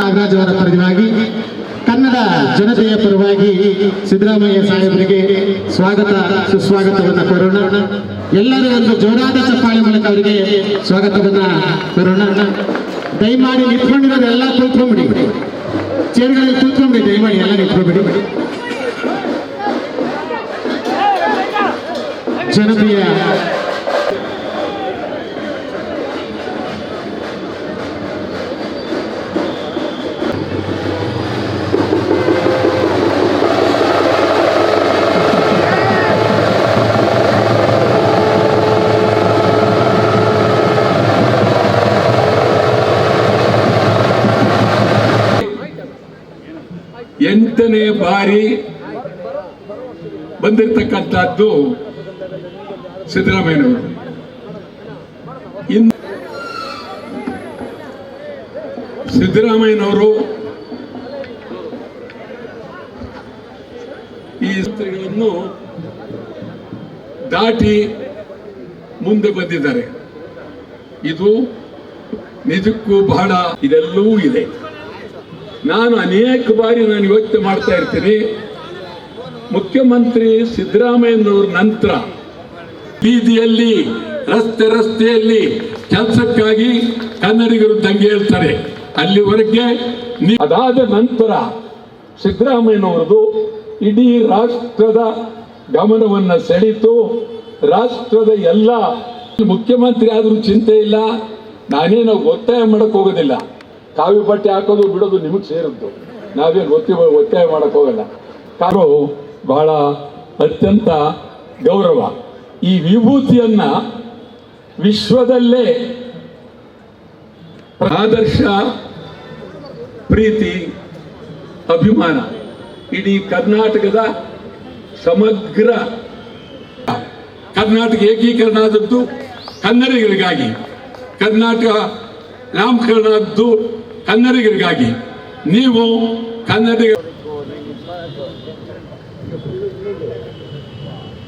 ನಾಗರಾಜ್ ಅವರ ಪರವಾಗಿ ಕನ್ನಡ ಜನತೆಯ ಪರವಾಗಿ ಸಿದ್ದರಾಮಯ್ಯ ಸಾಹೇಬರಿಗೆ ಸ್ವಾಗತ, ಸುಸ್ವಾಗತವನ್ನು ಕೋರೋಣ. ಎಲ್ಲರೂ ಒಂದು ಜೋರಾದ ಚಪ್ಪಾಳೆ ಮೂಲಕ ಅವರಿಗೆ ಸ್ವಾಗತವನ್ನ ಕೋರೋಣ. ದಯಮಾಡಿ ನಿಂತ್ಕೊಂಡಿರೋದು ಎಲ್ಲ ಕೂತ್ಕೊಂಡ್ಬಿಡಿ. ಚೇರ್ಗಳಲ್ಲಿ ಕೂತ್ಕೊಂಡ್ಬಿಡಿ, ದಯಮಾಡಿ ಎಲ್ಲ ನಿಂತ್ಕೊಂಡ್ಬಿಡಿ. ಜನಪ್ರಿಯ ಎಂಟನೇ ಬಾರಿ ಬಂದಿರತಕ್ಕಂಥದ್ದು ಸಿದ್ದರಾಮಯ್ಯನವರು. ಇನ್ ಸಿದ್ದರಾಮಯ್ಯನವರು ಈ ಸ್ತ್ರೀಗಳನ್ನು ದಾಟಿ ಮುಂದೆ ಬಂದಿದ್ದಾರೆ. ಇದು ನಿಜಕ್ಕೂ ಬಹಳ ಇದೆಲ್ಲವೂ ಇದೆ. ನಾನು ಅನೇಕ ಬಾರಿ ನಾನು ಯೋಚನೆ ಮಾಡ್ತಾ ಇರ್ತೀನಿ, ಮುಖ್ಯಮಂತ್ರಿ ಸಿದ್ದರಾಮಯ್ಯನವ್ರ ನಂತರ ಬೀದಿಯಲ್ಲಿ, ರಸ್ತೆ ರಸ್ತೆಯಲ್ಲಿ ಕೆಲಸಕ್ಕಾಗಿ ಕನ್ನಡಿಗರು ದಂಗೆ ಹೇಳ್ತಾರೆ. ಅಲ್ಲಿವರೆಗೆ ಅದಾದ ನಂತರ ಸಿದ್ದರಾಮಯ್ಯನವರದು ಇಡೀ ರಾಷ್ಟ್ರದ ಗಮನವನ್ನು ಸೆಳೀತು ರಾಷ್ಟ್ರದ ಎಲ್ಲ ಮುಖ್ಯಮಂತ್ರಿ ಆದರೂ ಚಿಂತೆ ಇಲ್ಲ. ನಾನೇನು ಒತ್ತಾಯ ಮಾಡಕ್ ಹೋಗೋದಿಲ್ಲ. ಕಾವಿ ಬಟ್ಟೆ ಹಾಕೋದು ಬಿಡೋದು ನಿಮಗೆ ಸೇರಿದ್ದು. ನಾವೇನು ಒತ್ತಿ ಒತ್ತಾಯ ಮಾಡಕ್ ಹೋಗಲ್ಲ. ಕಾರು ಬಹಳ ಅತ್ಯಂತ ಗೌರವ. ಈ ವಿಭೂತಿಯನ್ನ ವಿಶ್ವದಲ್ಲೇ ಆದರ್ಶ, ಪ್ರೀತಿ, ಅಭಿಮಾನ. ಇಡೀ ಕರ್ನಾಟಕದ ಸಮಗ್ರ ಕರ್ನಾಟಕ ಏಕೀಕರಣ ಆದದ್ದು ಕನ್ನಡಿಗರಿಗಾಗಿ. ಕರ್ನಾಟಕ ನಾಮಕರಣ ಆದದ್ದು ಕನ್ನಡಿಗರಿಗಾಗಿ. ನೀವು ಕನ್ನಡಿಗ